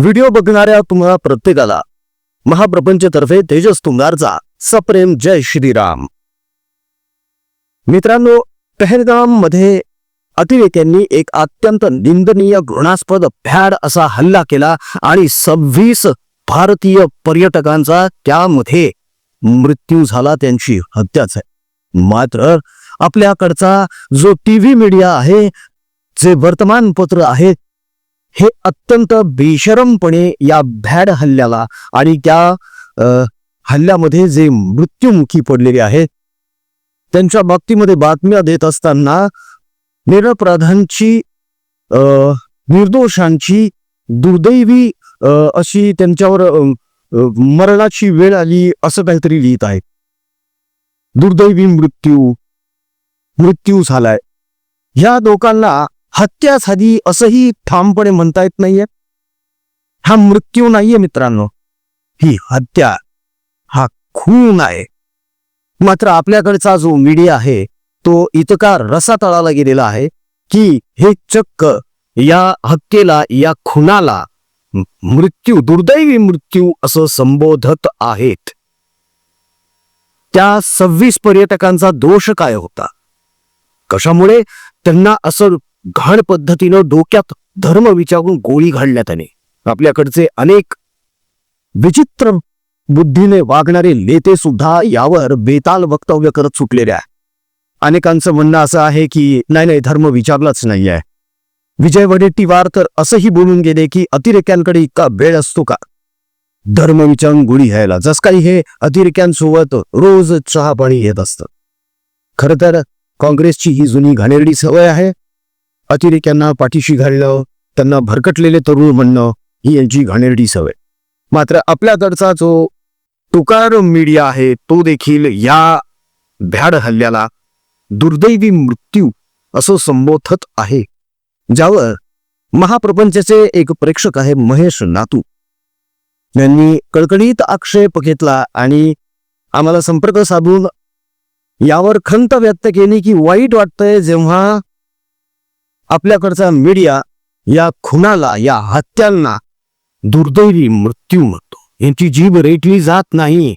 Video बघणाऱ्या तुम्हाला प्रत्येकाला महाप्रपंचतर्फे तेजस तुंगारचा सप्रेम जय श्रीराम. मित्रांनो पहलगाममध्ये अतिरेक्यांनी एक अत्यंत निंदनीय घृणास्पद भ्याड असा हल्ला केला आणि सव्वीस भारतीय पर्यटकांचा त्यामध्ये मृत्यू झाला त्यांची हत्याच आहे. मात्र आपल्याकडचा जो टीव्ही मीडिया आहे जे वर्तमानपत्र आहे हे अत्यंत बेशरमपणे या भॅड हल्ल्याला आणि त्या हल्ल्यामध्ये जे मृत्युमुखी पडलेले आहेत त्यांच्या बाबतीमध्ये बातम्या देत असताना निरपराधांची निर्दोषांची दुर्दैवी अशी त्यांच्यावर मरणाची वेळ आली असं काहीतरी लिहित आहे. दुर्दैवी मृत्यू मृत्यू झालाय. ह्या लोकांना हत्या झाली असंही ठामपणे म्हणता येत नाहीये. हा मृत्यू नाहीये मित्रांनो. ही हत्या हा खून आहे. मात्र आपल्याकडचा जो मीडिया आहे तो इतका रसातळाला गेलेला आहे की हे चक्क या हत्येला या खुनाला मृत्यू दुर्दैवी मृत्यू असं संबोधत आहेत. त्या सव्वीस पर्यटकांचा दोष काय होता? कशामुळे त्यांना असं घाण पद्धतीनं डोक्यात धर्म विचारून गोळी घालण्यात त्याने आपल्याकडचे अनेक विचित्र बुद्धीने वागणारे नेते सुद्धा यावर बेताल वक्तव्य करत सुटलेले आहे अनेकांचं म्हणणं असं आहे की नाही नाही धर्म विचारलाच नाहीये विजय वडेट्टीवार तर असंही बोलून गेले की अतिरेक्यांकडे इतका वेळ असतो का? धर्म विचारून गोळी घ्यायला जस काही हे अतिरेक्यांसोबत रोज चहा पाणी घेत असतं. खर तर काँग्रेसची ही जुनी घाणेरडी सवय आहे अतिरेक्यांना पाठीशी घालणं त्यांना भरकटलेले तरुण म्हणणं ही यांची घाणेरडी सवय. मात्र आपल्याकडचा जो तुकार मीडिया आहे तो देखील या भ्याड हल्ल्याला दुर्दैवी मृत्यू असं संबोधत आहे ज्यावर महाप्रपंचचे एक प्रेक्षक आहे महेश नातू. यांनी कळकळीत आक्षेप घेतला आणि आम्हाला संपर्क साधून यावर खंत व्यक्त केली की वाईट वाटतंय जेव्हा आपल्याकडचा मीडिया या खुनाला या हत्यांना दुर्दैवी मृत्यू म्हणतो. यांची जीभ रेटली जात नाही.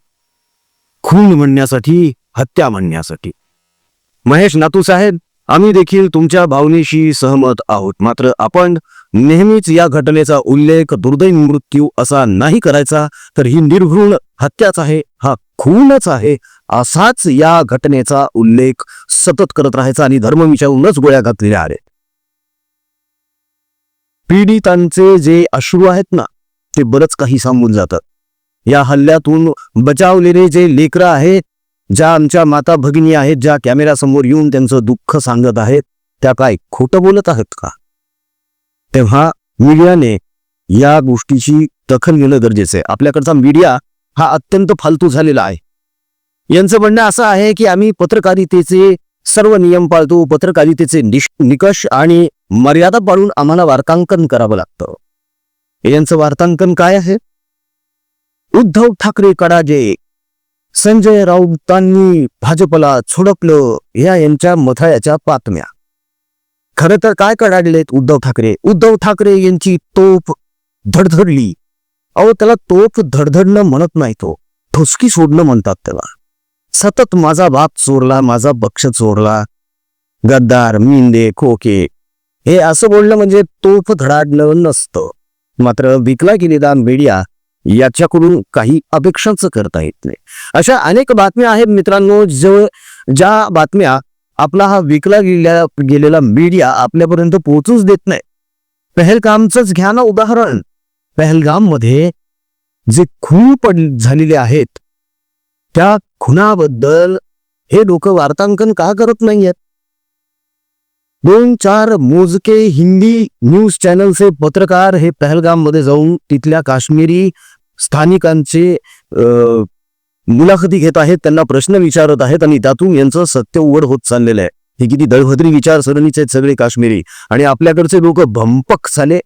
खून म्हणण्यासाठी हत्या म्हणण्यासाठी. महेश नातू साहेब आम्ही देखील तुमच्या भावनेशी सहमत आहोत. मात्र आपण नेहमीच या घटनेचा उल्लेख दुर्दैवी मृत्यू असा नाही करायचा तर ही निर्घृण हत्याच आहे हा खूनच आहे असाच या घटनेचा उल्लेख सतत करत राहायचा आणि धर्म विचारूनच गोळ्या घातलेल्या आहेत. पीडितांचे जे अश्रू आहेत ना ते बरंच काही सांगून जातात. या हल्ल्यातून बचावलेले जे लेकरं आहेत ज्या आमच्या माता भगिनी आहेत ज्या कॅमेऱ्यासमोर येऊन त्यांचं दुःख सांगत आहेत त्या काय खोटं बोलत आहेत का? तेव्हा मीडियाने या गोष्टीची दखल घेणं गरजेचं आहे. आपल्याकडचा मीडिया हा अत्यंत फालतू झालेला आहे. यांचं म्हणणं असं आहे की आम्ही पत्रकारितेचे सर्व नियम पाळतो पत्रकारितेचे निकष आणि मर्यादा पाळून आम्हाला वार्तांकन करावं लागतं. यांचं वार्तांकन काय आहे? उद्धव ठाकरे कडाजे संजय राऊतांनी भाजपला छोडपलं या यांच्या मथळ्याच्या बातम्या. खरं तर काय कडाडलेत उद्धव ठाकरे? उद्धव ठाकरे यांची तोफ धडधडली. अहो त्याला तोफ धडधडणं म्हणत नाही तो. ठुसकी सोडणं म्हणतात त्याला. सतत माझा बाप चोरला माझा बक्ष चोरला. गद्दार मिंदे खोके हे असं बोलणं म्हणजे तोफ धडाडणं नसतं. मात्र विकला गेलेला मीडिया याच्याकडून काही अपेक्षाच करता येत नाही. अशा अनेक बातम्या आहेत मित्रांनो जवळ ज्या बातम्या आपला हा विकला गेल्या गेलेला मीडिया आपल्यापर्यंत पोहोचूच देत नाही. पहलगामचंच घ्या ना उदाहरण. पहलगाममध्ये जे खून पड झालेले आहेत त्या खुनाबद्दल हे लोक वार्तांकन का करत नाहीयेत? दोन चार मोजके हिंदी न्यूज चॅनलचे पत्रकार हे पहलगाममध्ये जाऊन तिथल्या काश्मीरी स्थानिकांचे मुलाखती घेत आहेत त्यांना प्रश्न विचारत आहेत आणि त्यातून यांचं सत्य उघड होत चाललेलं आहे. हे किती दळभद्री विचारसरणीचे आहेत सगळे काश्मीरी. आणि आपल्याकडचे लोक भंपक झाले.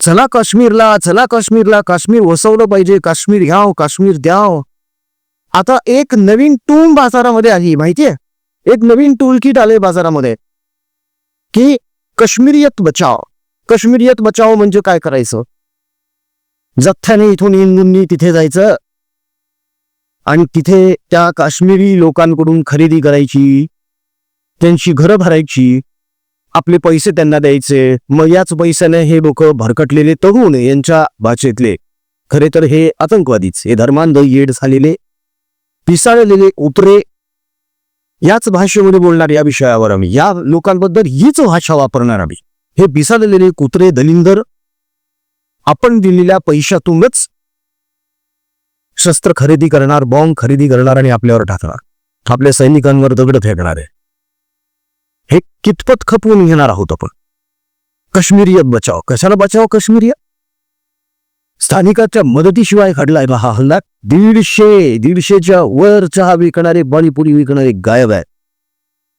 चला काश्मीरला चला काश्मीरला काश्मीर वसवलं पाहिजे काश्मीर घ्याव काश्मीर द्याव. आता एक नवीन टूल बाजारामध्ये आली माहितीये? एक नवीन टूल किट आले बाजारामध्ये. की काश्मीरियत बचाव. काश्मीरियत बचाव म्हणजे काय करायचं? जथ्याने इथून हिंदूंनी तिथे जायचं आणि तिथे त्या काश्मीरी लोकांकडून खरेदी करायची त्यांची घरं भरायची आपले पैसे त्यांना द्यायचे. मग याच पैशाने हे लोक भरकटलेले तरुण यांच्या भाषेतले खरे तर हे आतंकवादीच हे धर्मांध येड झालेले पिसाळलेले उतरे याच भाषेमध्ये बोलणार या विषयावर आम्ही या लोकांबद्दल हीच भाषा वापरणार आम्ही. हे पिसाळलेले कुत्रे दलिंदर आपण दिलेल्या पैशातूनच शस्त्र खरेदी करणार बॉम्ब खरेदी करणार आणि आपल्यावर टाकणार. आपल्या सैनिकांवर दगड फेकणार आहे. हे कितपत खपवून घेणार आहोत आपण? काश्मीरियत बचाव. कशाला बचाव काश्मीरियत? स्थानिकाच्या मदतीशिवाय घडलाय बा हा हल्ला. दीडशे दीडशेच्या वर चहा विकणारे पाणीपुरी विकणारे गायब आहेत.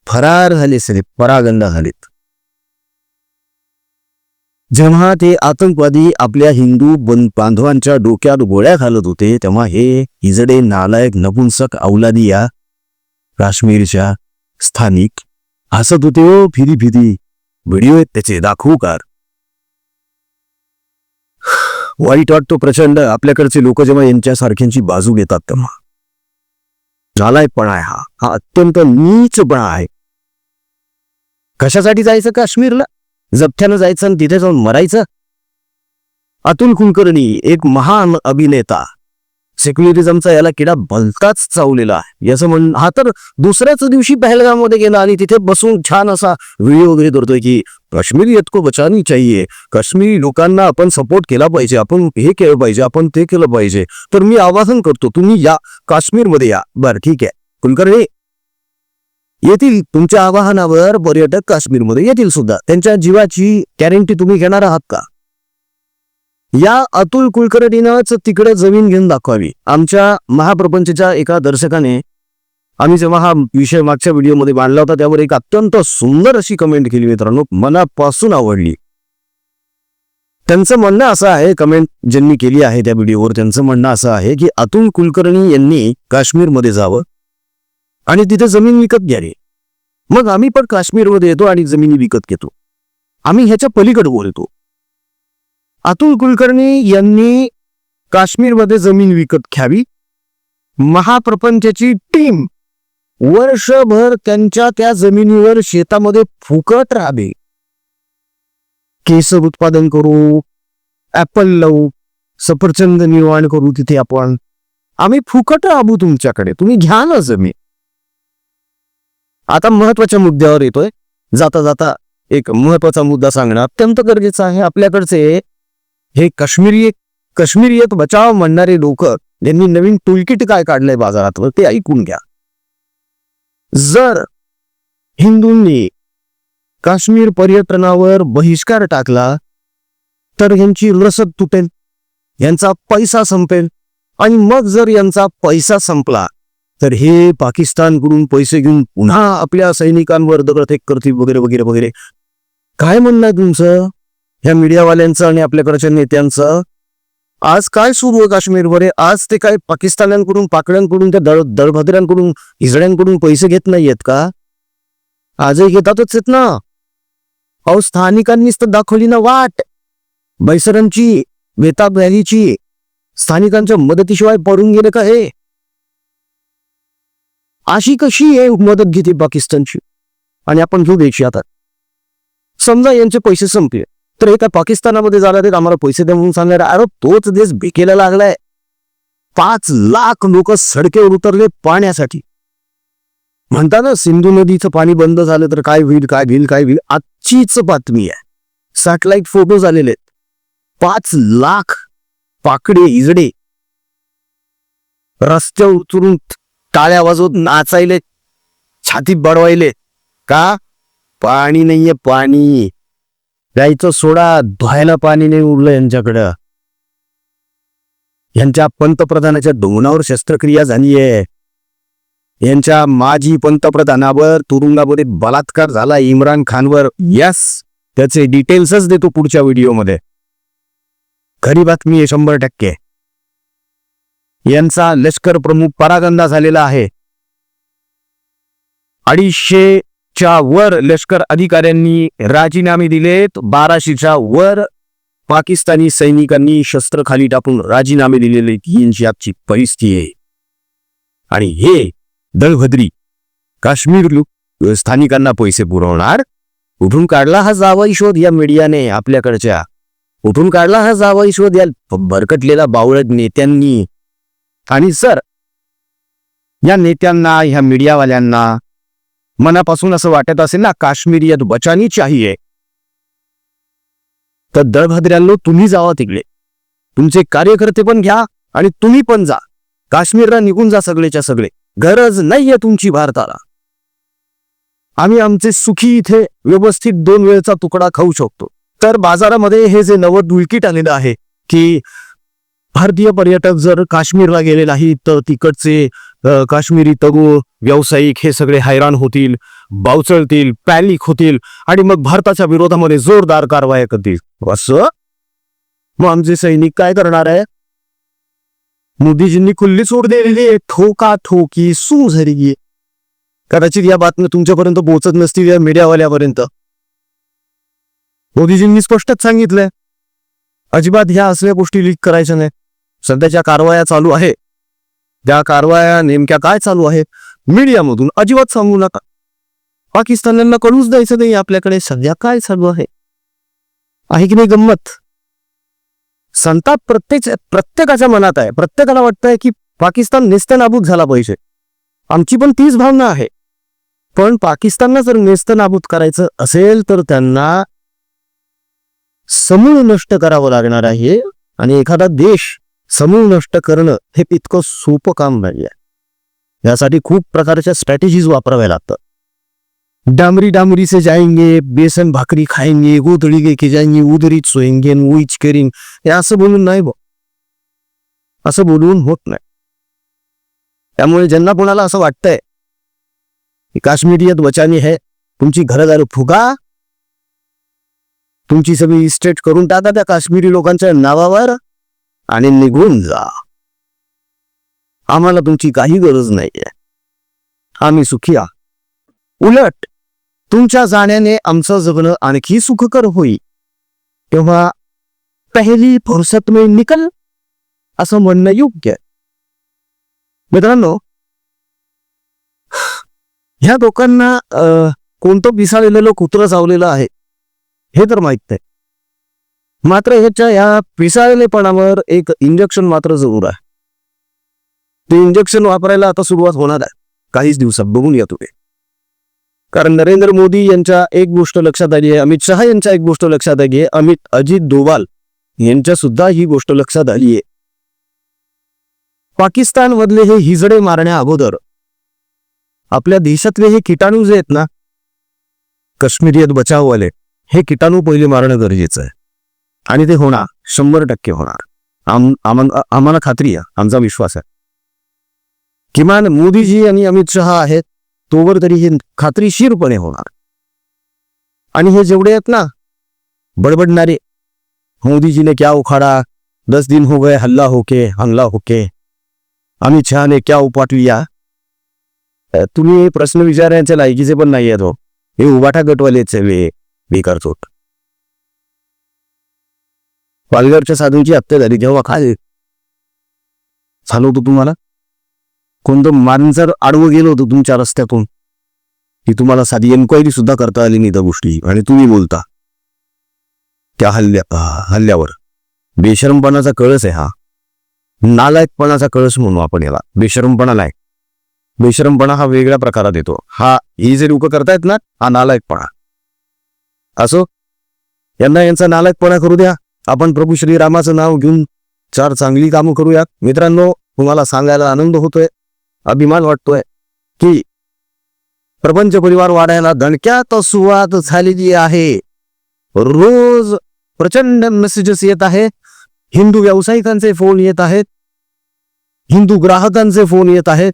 फरार झाले सगळे परागंदा झालेत. जेव्हा ते आतंकवादी आपल्या हिंदू बांधवांच्या डोक्यात गोळ्या घालत होते तेव्हा हे हिजडे नालायक नपुंसक अवलादी या काश्मीरच्या स्थानिक हसत होते. ओ फिरी फिरी. व्हिडिओ आहेत त्याचे दाखवू कार. वाईट वाटतो प्रचंड. आपल्याकडचे लोक जेव्हा यांच्यासारख्यांची बाजू घेतात तेव्हा. नालायकपणा आहे हा. हा अत्यंत नीचपणा आहे. कशासाठी जायचं काश्मीरला? जप्त्यानं जायचं आणि तिथे जाऊन मरायचं? अतुल कुलकर्णी एक महान अभिनेता. सेक्युलरिझमचा याला किडा भलताच चावलेला आहे. याचं म्हण हा तर दुसऱ्याच दिवशी पहलगाममध्ये गेला आणि तिथे बसून छान असा व्हिडिओ वगैरे करतोय की काश्मीरी को बचानी चाहिए. काश्मीरी लोकांना आपण सपोर्ट केला पाहिजे आपण हे केलं पाहिजे आपण ते केलं पाहिजे. तर मी आवाहन करतो तुम्ही या काश्मीरमध्ये या. बरं ठीक आहे. कुलकर्णी येतील तुमच्या आवाहनावर पर्यटक काश्मीरमध्ये येतील सुद्धा. त्यांच्या जीवाची गॅरंटी तुम्ही घेणार आहात का? या अतुल कुलकर्णीनंच तिकडे जमीन घेऊन दाखवावी. आमच्या महाप्रपंचच्या एका दर्शकाने आम्ही जेव्हा हा विषय मागच्या व्हिडिओमध्ये मांडला होता त्यावर एक अत्यंत सुंदर अशी कमेंट केली मित्रांनो मनापासून आवडली. त्यांचं म्हणणं असं आहे कमेंट ज्यांनी केली आहे त्या व्हिडिओवर त्यांचं म्हणणं असं आहे की अतुल कुलकर्णी यांनी काश्मीरमध्ये जावं आणि तिथे जमीन विकत घ्यावी. मग आम्ही पण काश्मीरमध्ये येतो आणि जमिनी विकत घेतो. आम्ही ह्याच्या पलीकडे बोलतो अतुल कुलकर्णी यांनी काश्मीरमध्ये जमीन विकत घ्यावी. महाप्रपंचाची टीम वर्षभर त्यांच्या त्या जमिनीवर शेतामध्ये फुकट राहावे. केसर उत्पादन करू ऍपल लावू सफरचंद निर्माण करू तिथे आपण. आम्ही फुकट राबू तुमच्याकडे तुम्ही घ्या ना जमीन. आता महत्त्वाच्या मुद्द्यावर येतोय. जाता जाता एक महत्त्वाचा मुद्दा सांगणं अत्यंत गरजेचं आहे आपल्याकडचे. हे काश्मीरी काश्मीरियत बचाव म्हणणारे लोक त्यांनी नवीन टूलकिट काय काढलंय बाजारात ते ऐकून घ्या. जर हिंदूंनी काश्मीर पर्यटनावर बहिष्कार टाकला तर यांची रसद तुटेल यांचा पैसा संपेल आणि मग जर यांचा पैसा संपला तर हे पाकिस्तानकडून पैसे घेऊन पुन्हा आपल्या सैनिकांवर दगडफेक करतील वगैरे वगैरे वगैरे. काय म्हणणं आहे तुमचं? ह्या मीडियावाल्यांचं आणि आपल्याकडच्या नेत्यांचं. आज काय सुरू आहे काश्मीरवर आज ते काय पाकिस्तान्यांकडून पाकड्यांकडून त्या दळ दळभद्र्यांकडून हिजड्यांकडून पैसे घेत नाहीयेत का? आजही घेतातच आहेत ना? अहो स्थानिकांनीच तर दाखवली ना वाट. बैसरांची वेताब रॅलीची स्थानिकांच्या मदतीशिवाय पडून गेले का हे? अशी कशी आहे मदत घेते पाकिस्तानची? आणि आपण घेऊ द्यायची आता. समजा यांचे पैसे संपले. तर हे काय पाकिस्तानामध्ये जाणार आहेत आम्हाला पैसे द्या म्हणून सांगणार. अरे तोच देश भिकेला लागलाय. पाच लाख लोक सडकेवर उतरले पाण्यासाठी. म्हणता ना सिंधू नदीचं पाणी बंद झालं तर काय होईल काय होईल काय होईल? आजचीच बातमी आहे. सॅटेलाइट फोटो झालेले आहेत. पाच लाख पाकडे इजडे. रस्त्यावर उतरून टाळ्या वाजवत नाचायले. छाती बडवायले. का? पाणी नाहीये पाणी. प्यायचं सोडा धुवायला पाणी नाही उरलं यांच्याकडं. यांच्या पंतप्रधानाच्या डोंगणावर शस्त्रक्रिया झालीये. यांच्या माजी पंतप्रधानावर तुरुंगामध्ये बलात्कार झाला इम्रान खानवर. यस त्याचे डिटेल्सच देतो पुढच्या व्हिडिओमध्ये. खरी बातमी आहे शंभर टक्के. यांचा लष्कर प्रमुख परागंदा झालेला आहे. अडीचशे अडीचशेच्या वर लष्कर अधिकाऱ्यांनी राजीनामे दिलेत. बाराशेच्या वर पाकिस्तानी सैनिकांनी शस्त्र खाली टाकून राजीनामे दिलेले यांची आजची परिस्थिती आहे. आणि हे दळभद्री काश्मीर स्थानिकांना पैसे पुरवणार. उठून काढला हा जावाई शोध या मीडियाने आपल्याकडच्या. उठून काढला हा जावाई शोध या भरकटलेला बावळत नेत्यांनी. आणि सर या नेत्यांना ह्या मीडियावाल्यांना मनापासून असं वाटत असेल ना काश्मीरियत बचानी चाहिये तर दळभद्र्यांनो तुम्ही जावा तिकडे. तुमचे कार्यकर्ते पण घ्या आणि तुम्ही पण जा. काश्मीरला निघून जा सगळेच्या सगळे. गरज नाहीये तुमची भारताला. आम्ही आमचे सुखी इथे व्यवस्थित दोन वेळचा तुकडा खाऊ शकतो. तर बाजारामध्ये हे जे नवं दुलकीट आलेलं आहे की भारतीय पर्यटक जर काश्मीरला गेले नाही तर तिकडचे काश्मीरी तरुण व्यावसायिक हे सगळे हैराण होतील बावचळतील पॅनिक होतील आणि मग भारताच्या विरोधामध्ये जोरदार कारवाया करतील. असं? मग आमचे सैनिक काय करणार आहे? मोदीजींनी खुल्ली सोड दिलेली आहे. ठोका ठोकी सू झरी कदाचित या बातम्या तुमच्यापर्यंत पोहोचत नसतील या मीडियावाल्यापर्यंत. मोदीजींनी स्पष्टच सांगितलंय. अजिबात ह्या असल्या गोष्टी लीक करायच्या नाही सध्याच्या कारवाया चालू आहे. त्या कारवाया नेमक्या काय चालू आहेत? मीडियामधून अजिबात सांगू नका. पाकिस्तानला कळूच द्यायचं नाही आपल्याकडे सध्या काय चालू आहे. आहे की नाही गंमत? संताप प्रत्येक प्रत्येकाच्या मनात आहे. प्रत्येकाला वाटतंय की पाकिस्तान नेस्तनाबूत झाला पाहिजे. आमची पण तीच भावना आहे. पण पाकिस्तानला जर नेस्तनाबूत करायचं असेल तर त्यांना समूळ नष्ट करावं लागणार आहे आणि एखादा देश समूळ नष्ट करणं हे इतकं सोपं काम नाही आहे यासाठी खूप प्रकारच्या स्ट्रॅटेजीज वापराव्या लागतात. डामरी डामरी से जाएंगे बेसन भाकरी खाएंगे गोधड़ी लेके जाएंगे उदरीत सोएंगे उईच करीन. हे असं बोलून नाही बो असं बोलून होत नाही. त्यामुळे ज्यांना कोणाला असं वाटतंय की काश्मीरियत वचानी है तुमची घरदार फुगा. तुमची सगळी इस्टेट करून टाका त्या काश्मीरी लोकांच्या नावावर. आणि निघून जा. आम्हाला तुमची काही गरज नाहीये. आम्ही सुखी आहोत. उलट तुमच्या जाण्याने आमचं जगणं आणखी सुखकर होईल. तेव्हा पहिली फुरसत में निकल असं म्हणणं योग्य. मित्रांनो ह्या लोकांना अं, कोणतं पिसाळलेलं कुत्रं चावलेलं आहे हे तर माहीत नाही. मात्र ह्याच्या या पिसाळलेपणावर एक इंजेक्शन मात्र जरूर आहे. ते इंजेक्शन वापरायला आता सुरुवात होणार आहे. काहीच दिवसात बघून या तुम्ही. कारण नरेंद्र मोदी यांच्या एक गोष्ट लक्षात आली आहे अमित शहा यांच्या एक गोष्ट लक्षात आली आहे अमित अजित डोवाल यांच्या सुद्धा ही गोष्ट लक्षात आली आहे. पाकिस्तान मधले हे हिजडे मारण्या अगोदर आपल्या देशातले हे किटाणू जे आहेत ना काश्मीरियत बचाववाले हे किटाणू पहिले मारणं गरजेचं आहे. आणि ते होणार. शंभर टक्के होणार. आम आम्हाला खात्री आहे. आमचा विश्वास आहे. किमान मोदीजी आणि अमित शहा आहेत तोवर तरी हे खात्रीशीरपणे होणार. आणि हे जेवढे आहेत ना बडबडणारे मोदीजी ने क्या उखाड़ा दस दिन हो गए हल्ला होके हमला होके अमित शहा ने क्या उपाट लिया. तुम्ही प्रश्न विचारायच्या लायकीचे पण नाही आहेत हो. हे उबाटा गटवालेच आहे वे बेकार चोट. पालघरच्या साधूंची हत्या झाली जेव्हा काय? झालं होतं तुम्हाला. कोणतं मानसर आडवं गेलं होतं तुमच्या रस्त्यातून की तुम्हाला साधी एन्क्वायरी सुद्धा करता आली नाही त्या गोष्टी आणि तुम्ही बोलता. त्या हल्ल्या हल्ल्यावर. बेशरमपणाचा कळस आहे हा. नालायकपणाचा कळस म्हणू आपण याला. बेशरमपणा नाही. बेशरमपणा हा वेगळ्या प्रकारात येतो. हा ही जे लोक करतायत ना हा नालायकपणा. असो? यांना यांचा नालायकपणा करू द्या. आपण प्रभू श्रीरामाचं नाव घेऊन चार चांगली कामं करूयात. मित्रांनो तुम्हाला सांगायला आनंद होतोय अभिमान वाटतोय की प्रपंच परिवार वाढायला दणक्यात सुरुवात झालेली आहे. रोज प्रचंड मेसेजेस येत आहे हिंदू व्यावसायिकांचे फोन येत आहेत. हिंदू ग्राहकांचे फोन येत आहेत.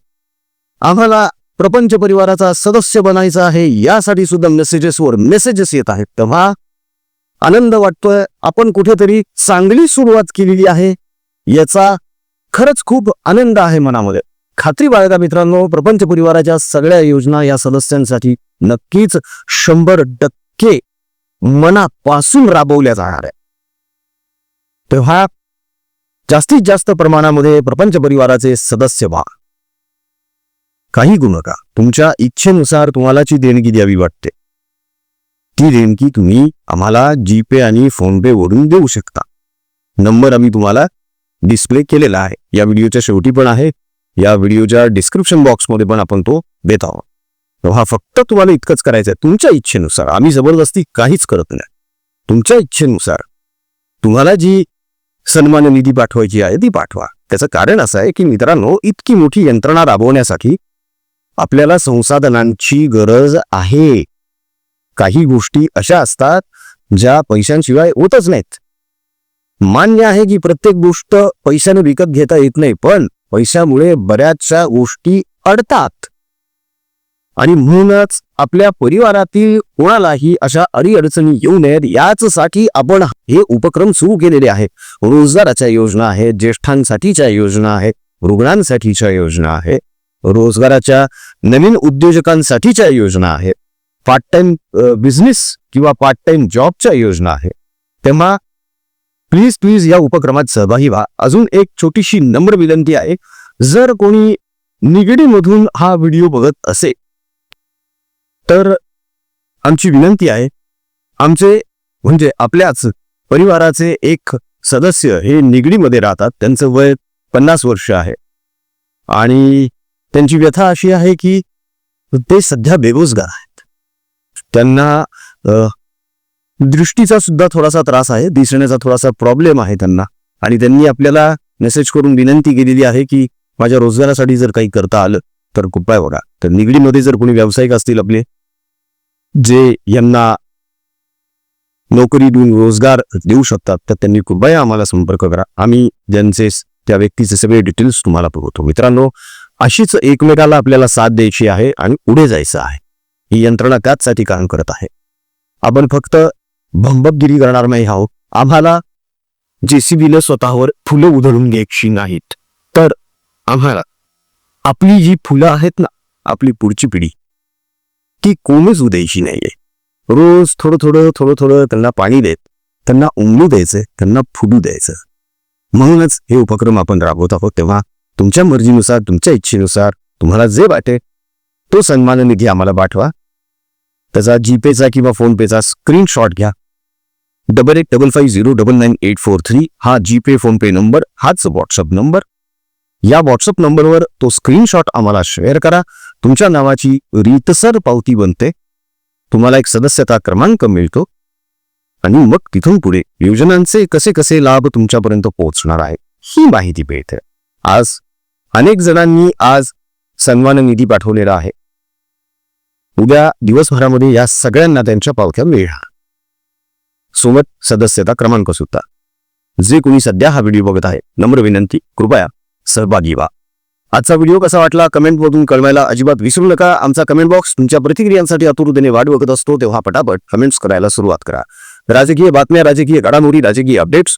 आम्हाला प्रपंच परिवाराचा सदस्य बनायचा आहे यासाठी सुद्धा मेसेजेसवर मेसेजेस येत आहेत. तेव्हा आनंद वाटतोय. आपण कुठेतरी चांगली सुरुवात केलेली आहे. याचा खरंच खूप आनंद आहे मनामध्ये. खात्री बाळगा मित्रांनो प्रपंच परिवाराच्या सगळ्या योजना या सदस्यांसाठी नक्कीच शंभर टक्के मनापासून राबवल्या जाणार आहे तेव्हा जास्तीत जास्त प्रमाणामध्ये प्रपंच परिवाराचे सदस्य व्हा. काही गुण नका तुमच्या इच्छेनुसार तुम्हाला जी देणगी द्यावी वाटते. ती देणगी तुम्ही आम्हाला जीपे आणि फोनपे वरून देऊ शकता. नंबर आम्ही तुम्हाला डिस्प्ले केलेला आहे. या व्हिडिओच्या शेवटी पण आहे. या व्हिडिओच्या डिस्क्रिप्शन बॉक्समध्ये पण आपण तो देत आहोत. तेव्हा फक्त तुम्हाला इतकंच करायचं आहे तुमच्या इच्छेनुसार. आम्ही जबरदस्ती काहीच करत नाही. तुमच्या इच्छेनुसार तुम्हाला जी सन्मान निधी पाठवायची आहे ती पाठवा. त्याचं कारण असं आहे की मित्रांनो इतकी मोठी यंत्रणा राबवण्यासाठी आपल्याला संसाधनांची गरज आहे. काही गोष्टी अशा असतात ज्या पैशांशिवाय होतच नाहीत. मान्य आहे की प्रत्येक गोष्ट पैशाने विकत घेता येत नाही पण पैशामुळे बऱ्याचशा गोष्टी अडतात. आणि म्हणूनच आपल्या परिवारातील कोणालाही अशा अडीअडचणी येऊ नयेत याचसाठी आपण हे उपक्रम सुरू केलेले आहेत. रोजगाराच्या योजना आहेत ज्येष्ठांसाठीच्या योजना आहेत रुग्णांसाठीच्या योजना आहे रोजगाराच्या नवीन उद्योजकांसाठीच्या योजना आहेत. पार्ट टाइम बिझनेस किंवा पार्ट टाइम जॉबच्या योजना आहे तेव्हा प्लीज प्लीज या उपक्रमात सहभागी व्हा. अजून एक छोटीशी नम्र विनंती आहे जर कोणी निगडीमधून हा व्हिडिओ बघत असेल तर आमची विनंती आहे आमचे म्हणजे आपल्याच परिवाराचे एक सदस्य हे निगडीमध्ये राहतात त्यांचं वय पन्नास वर्ष आहे. आणि त्यांची व्यथा अशी आहे की ते सध्या बेरोजगार आहे त्यांना दृष्टीचा सुद्धा थोडासा त्रास आहे दिसण्याचा थोडासा प्रॉब्लेम आहे त्यांना. आणि त्यांनी आपल्याला मेसेज करून विनंती केलेली आहे की माझ्या रोजगारासाठी जर काही करता आलं तर कृपया बघा. तर निगडीमध्ये जर कोणी व्यावसायिक असतील आपले जे यांना नोकरी देऊन रोजगार देऊ शकतात तर त्यांनी कृपया आम्हाला संपर्क करा. आम्ही ज्यांचे त्या व्यक्तीचे सगळे डिटेल्स तुम्हाला पुरवतो. मित्रांनो अशीच एकमेकाला आपल्याला साथ द्यायची आहे आणि पुढे जायचं आहे. ही यंत्रणा त्याचसाठी काम करत आहे. आपण फक्त भंबकगिरी करणार नाही आहोत आम्हाला जेसीबीला स्वतःवर फुलं उधळून घ्यायची नाहीत. तर आम्हाला आपली जी फुलं आहेत ना आपली पुढची पिढी ती कोणच उद्यायची नाहीये. रोज थोडं थोडं थोडं थोडं त्यांना पाणी देत त्यांना उमलू द्यायचं त्यांना फुलू द्यायचं. म्हणूनच हे उपक्रम आपण राबवत आहोत. तेव्हा तुमच्या मर्जीनुसार तुमच्या इच्छेनुसार तुम्हाला जे वाटे तो सन्मान निधी आम्हाला पाठवा. त्याचा जीपेचा किंवा फोनपेचा स्क्रीनशॉट घ्या. Double eight double five zero double nine eight four three हा जीपे फोनपे नंबर हाच व्हॉट्सअप नंबर. या व्हॉट्सअप नंबरवर तो स्क्रीनशॉट आम्हाला शेअर करा. तुमच्या नावाची रीतसर पावती बनते. तुम्हाला एक सदस्यता क्रमांक मिळतो. आणि मग तिथून पुढे योजनांचे कसे कसे लाभ तुमच्यापर्यंत पोहोचणार आहे ही माहिती मिळते. आज अनेक जणांनी आज सन्मान निधी पाठवलेला आहे. उद्या दिवसभरामध्ये या सगळ्यांना त्यांच्या पावत्या मिळणार सोबत सदस्यता क्रमांक सुद्धा. जे कोणी सध्या हा व्हिडिओ बघत आहे नम्र विनंती कृपया सहभागी व्हा. आजचा व्हिडिओ कसा वाटला कमेंटमधून कळवायला अजिबात विसरू नका. आमचा कमेंट बॉक्स तुमच्या प्रतिक्रियांसाठी आतुरतेने वाट बघत असतो तेव्हा पटापट कमेंट्स करायला सुरुवात करा. राजकीय बातम्या राजकीय घडामोडी राजकीय अपडेट्स